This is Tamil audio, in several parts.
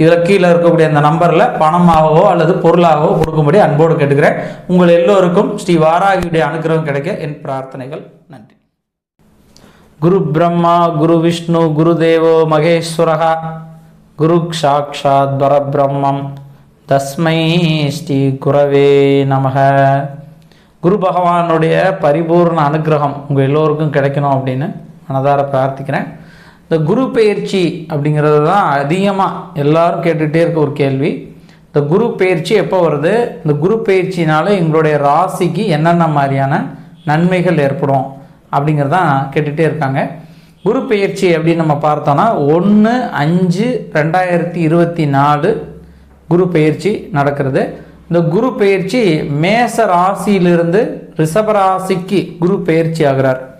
இதில் கீழே இருக்கக்கூடிய அந்த நம்பரில் பணமாகவோ அல்லது பொருளாகவோ கொடுக்கும்படி அன்போடு கேட்டுக்கிறேன். உங்கள் எல்லோருக்கும் ஸ்ரீ வாராகியுடைய அனுகிரகம் கிடைக்க என் பிரார்த்தனைகள். நன்றி. குரு பிரம்மா குரு விஷ்ணு குரு தேவோ மகேஸ்வரகா குரு சாட்சாத் பரபிரம்மம். தஸ்மை ஸ்ரீ குரவே நமக. குரு பகவானுடைய பரிபூர்ண அனுகிரகம் உங்கள் எல்லோருக்கும் கிடைக்கணும் அப்படின்னு மனதார பிரார்த்திக்கிறேன். இந்த குரு பயிற்சி அப்படிங்கிறது தான் அதிகமாக எல்லாரும் கேட்டுகிட்டே இருக்க ஒரு கேள்வி. இந்த குரு பயிற்சி எப்போ வருது? இந்த குரு பயிற்சினால எங்களுடைய ராசிக்கு என்னென்ன மாதிரியான நன்மைகள் ஏற்படும் அப்படிங்கிறதான் கேட்டுகிட்டே இருக்காங்க. குரு பயிற்சி அப்படின்னு நம்ம பார்த்தோன்னா ஒன்று அஞ்சு ரெண்டாயிரத்தி இருபத்தி நாலு குரு பயிற்சி நடக்கிறது. இந்த குரு பயிற்சி மேச ராசியிலிருந்து ரிஷப ராசிக்கு குரு பயிற்சி ஆகிறார்.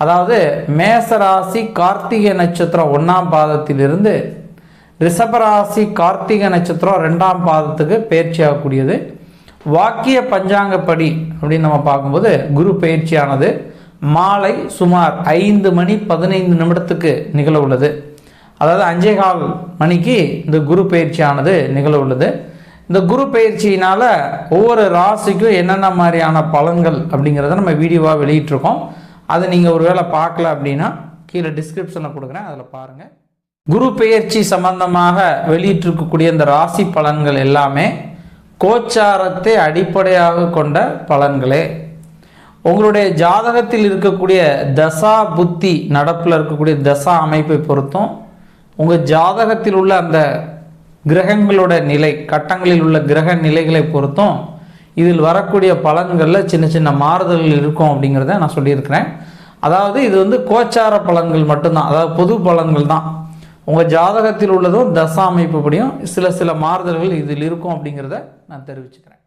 அதாவது மேச ராசி கார்த்திகை நட்சத்திரம் ஒன்றாம் பாதத்திலிருந்து ரிஷபராசி கார்த்திகை நட்சத்திரம் ரெண்டாம் பாதத்துக்கு பயிற்சி ஆகக்கூடியது வாக்கிய பஞ்சாங்கப்படி அப்படின்னு நம்ம பார்க்கும்போது குரு பயிற்சியானது மாலை சுமார் ஐந்து மணி பதினைந்து நிமிடத்துக்கு நிகழ உள்ளது. அதாவது அஞ்சே கால் மணிக்கு இந்த குரு பயிற்சியானது நிகழ உள்ளது. இந்த குரு பயிற்சியினால் ஒவ்வொரு ராசிக்கும் என்னென்ன மாதிரியான பலன்கள் அப்படிங்கிறத நம்ம வீடியோவாக வெளியிட்டிருக்கோம். அதை நீங்கள் ஒரு வேளை பார்க்கல அப்படின்னா கீழே டிஸ்கிரிப்ஷனில் கொடுக்குறேன். அதில் பாருங்கள் குரு பெயர்ச்சி சம்பந்தமாக வெளியிட்டிருக்கக்கூடிய இந்த ராசி பலன்கள் எல்லாமே கோச்சாரத்தை அடிப்படையாக கொண்ட பலன்களே. உங்களுடைய ஜாதகத்தில் இருக்கக்கூடிய தசா புத்தி நடப்பில் இருக்கக்கூடிய தசா அமைப்பை பொறுத்தும் உங்கள் ஜாதகத்தில் உள்ள அந்த கிரகங்களோட நிலை கட்டங்களில் உள்ள கிரக நிலைகளை பொறுத்தும் இதில் வரக்கூடிய பலன்களில் சின்ன சின்ன மாறுதல்கள் இருக்கும் அப்படிங்கிறத நான் சொல்லியிருக்கிறேன். அதாவது இது வந்து கோச்சார பலன்கள் மட்டும்தான். அதாவது பொது பலன்கள் தான். உங்கள் ஜாதகத்தில் உள்ளதும் தசா அமைப்புப்படியும் சில சில மாறுதல்கள் இதில் இருக்கும் அப்படிங்கிறத நான் தெரிவிச்சுக்கிறேன்.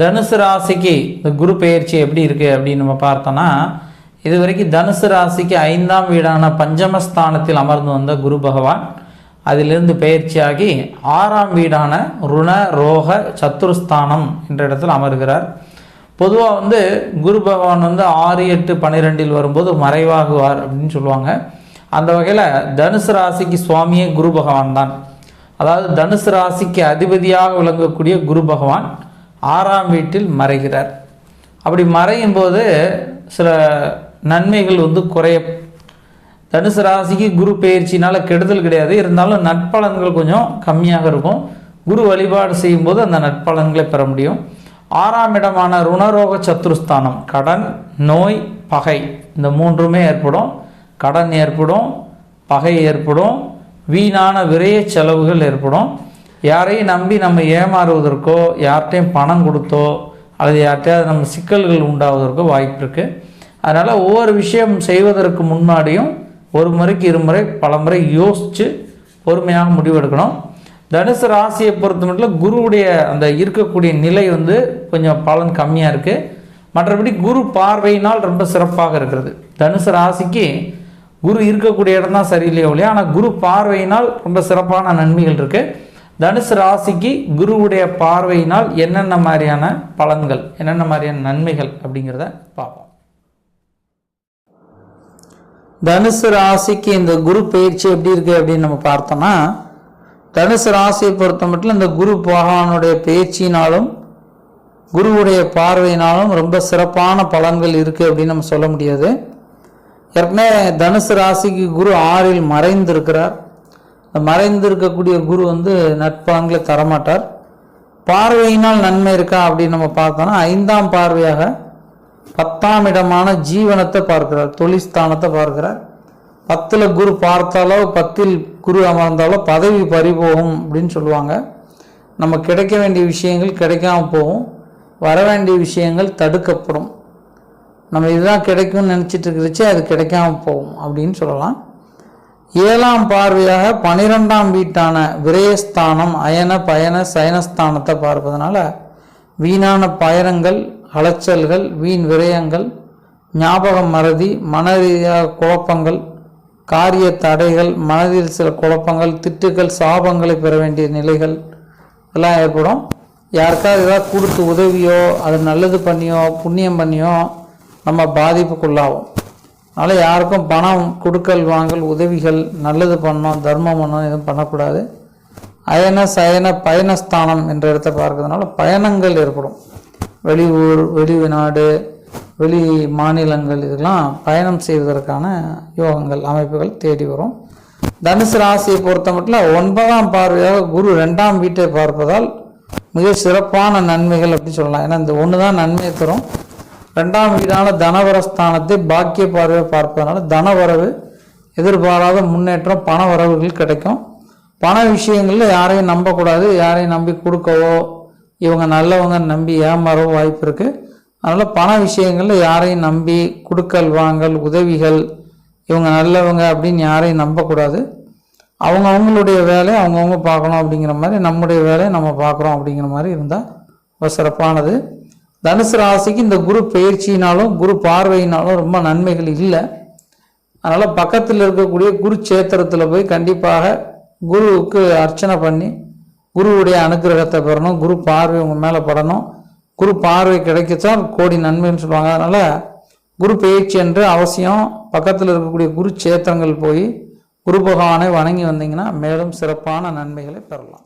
தனுசு ராசிக்கு இந்த குரு பெயர்ச்சி எப்படி இருக்குது அப்படின்னு நம்ம பார்த்தோன்னா இது வரைக்கும் தனுசு ராசிக்கு ஐந்தாம் வீடான பஞ்சமஸ்தானத்தில் அமர்ந்து வந்த குரு பகவான். அதிலிருந்து பயிற்சியாகி ஆறாம் வீடான ருண ரோக சத்துருஸ்தானம் என்ற இடத்தில் அமர்கிறார். பொதுவாக வந்து குரு பகவான் வந்து ஆறு எட்டு பன்னிரெண்டில் வரும்போது மறைவாகுவார் அப்படின்னு சொல்லுவாங்க. அந்த வகையில் தனுசு ராசிக்கு சுவாமியே குரு பகவான் தான். அதாவது தனுசு ராசிக்கு அதிபதியாக விளங்கக்கூடிய குரு பகவான் ஆறாம் வீட்டில் மறைகிறார். அப்படி மறையும் போது சில நன்மைகள் வந்து குறைய தனுசு ராசிக்கு குரு பயிற்சினால் கெடுதல் கிடையாது. இருந்தாலும் நட்பலன்கள் கொஞ்சம் கம்மியாக இருக்கும். குரு வழிபாடு செய்யும்போது அந்த நட்பலன்களை பெற முடியும். ஆறாம் இடமான ருணரோக சத்துருஸ்தானம் கடன் நோய் பகை இந்த மூன்றுமே ஏற்படும். கடன் ஏற்படும் பகை ஏற்படும் வீணான விரைய செலவுகள் ஏற்படும். யாரையும் நம்பி நம்ம ஏமாறுவதற்கோ யார்கிட்டையும் பணம் கொடுத்தோ அல்லது யார்கிட்டயாவது நம்ம சிக்கல்கள் உண்டாவதற்கோ வாய்ப்பு இருக்குது அதனால் ஒவ்வொரு விஷயம் செய்வதற்கு முன்னாடியும் ஒரு முறைக்கு இருமுறை பல முறை யோசித்து பொறுமையாக முடிவெடுக்கணும். தனுசு ராசியை பொறுத்த மட்டும் குருவுடைய அந்த இருக்கக்கூடிய நிலை வந்து கொஞ்சம் பலன் கம்மியாக இருக்குது மற்றபடி குரு பார்வையினால் ரொம்ப சிறப்பாக இருக்கிறது. தனுசு ராசிக்கு குரு இருக்கக்கூடிய இடம் தான் சரியில்லையோ இல்லையா ஆனால் குரு பார்வையினால் ரொம்ப சிறப்பான நன்மைகள் இருக்குது தனுசு ராசிக்கு குருவுடைய பார்வையினால் என்னென்ன மாதிரியான பலன்கள் என்னென்ன மாதிரியான நன்மைகள் அப்படிங்கிறத பார்ப்போம். தனுசு ராசிக்கு இந்த குரு பயிற்சி எப்படி இருக்குது அப்படின்னு நம்ம பார்த்தோம்னா தனுசு ராசியை பொறுத்த மட்டும் இந்த குரு பகவானுடைய பேச்சினாலும் குருவுடைய பார்வையினாலும் ரொம்ப சிறப்பான பலன்கள் இருக்குது அப்படின்னு நம்ம சொல்ல முடியாது. ஏற்கனவே தனுசு ராசிக்கு குரு ஆறில் மறைந்திருக்கிறார். இந்த மறைந்திருக்கக்கூடிய குரு வந்து நட்பலன்களை தரமாட்டார். பார்வையினால் நன்மை இருக்கா அப்படின்னு நம்ம பார்த்தோம்னா ஐந்தாம் பார்வையாக பத்தாம் இடமான ஜீவனத்தை பார்க்கிறார் தொழில் ஸ்தானத்தை பார்க்கிறார். பத்தில் குரு பார்த்தாலோ பத்தில் குரு அமர்ந்தாலோ பதவி பறிபோகும் அப்படின்னு சொல்லுவாங்க. நம்ம கிடைக்க வேண்டிய விஷயங்கள் கிடைக்காம போகும். வர வேண்டிய விஷயங்கள் தடுக்கப்படும். நம்ம இதுதான் கிடைக்கும்னு நினச்சிட்டு இருக்கிறச்சே அது கிடைக்காம போகும் அப்படின்னு சொல்லலாம். ஏழாம் பார்வையாக பனிரெண்டாம் வீட்டான விரயஸ்தானம் அயன பயண சயனஸ்தானத்தை பார்ப்பதனால வீணான பயணங்கள் அலைச்சல்கள் வீண் விரயங்கள் ஞாபகம் மறதி மன ரீதியாக குழப்பங்கள் காரிய தடைகள் மனதில் சில குழப்பங்கள் திட்டுகள் சாபங்களை பெற வேண்டிய நிலைகள் எல்லாம் ஏற்படும். யாருக்காவது ஏதாவது கொடுத்து உதவியோ அது நல்லது பண்ணியோ புண்ணியம் பண்ணியோ நம்ம பாதிப்புக்குள்ளாகும் அதனால் யாருக்கும் பணம் கொடுக்கல் வாங்கல் உதவிகள் நல்லது பண்ணோம் தர்மம் பண்ணோம் எதுவும் பண்ணக்கூடாது. அயன சயன பயணஸ்தானம் என்ற இடத்தை பார்க்கறதுனால பயணங்கள் ஏற்படும். வெளியூர் வெளிநாடு வெளி மாநிலங்கள் இதெல்லாம் பயணம் செய்வதற்கான யோகங்கள் அமைப்புகள் தேடி வரும். தனுசு ராசியை பொறுத்த மட்டும் ஒன்பதாம் பார்வையாக குரு ரெண்டாம் வீட்டை பார்ப்பதால் மிக சிறப்பான நன்மைகள் அப்படின்னு சொல்லலாம். ஏன்னா இந்த ஒன்று தான் நன்மையை தரும். ரெண்டாம் வீடான தனவரஸ்தானத்தை பாக்கிய பார்வையை பார்ப்பதனால தனவரவு எதிர்பாராத முன்னேற்றம் பண வரவுகள் கிடைக்கும். பண விஷயங்களில் யாரையும் நம்பக்கூடாது. யாரையும் நம்பி கொடுக்கவோ இவங்க நல்லவங்க நம்பி ஏமாறவோ வாய்ப்பு இருக்குது அதனால் பண விஷயங்களில் யாரையும் நம்பி கொடுக்கல் வாங்கல் உதவிகள் இவங்க நல்லவங்க அப்படின்னு யாரையும் நம்பக்கூடாது. அவங்க அவங்களுடைய வேலையை அவங்கவுங்க பார்க்கணும் அப்படிங்கிற மாதிரி நம்முடைய வேலையை நம்ம பார்க்குறோம் அப்படிங்கிற மாதிரி இருந்தால் ரொம்ப சிறப்பானது. தனுசு ராசிக்கு இந்த குரு பயிற்சியினாலும் குரு பார்வையினாலும் ரொம்ப நன்மைகள் இல்லை. அதனால் பக்கத்தில் இருக்கக்கூடிய குரு சேத்திரத்தில் போய் கண்டிப்பாக குருவுக்கு அர்ச்சனை பண்ணி குருவுடைய அனுக்கிரகத்தை பெறணும் குரு பார்வை உங்கள் மேலே படணும். குரு பார்வை கிடைக்கத்தான் கோடி நன்மைன்னு சொல்லுவாங்க. அதனால் குரு பயிற்சி என்று அவசியம். பக்கத்தில் இருக்கக்கூடிய குரு சேத்திரங்கள் போய் குரு பகவானை வணங்கி வந்தீங்கன்னா மேலும் சிறப்பான நன்மைகளை பெறலாம்.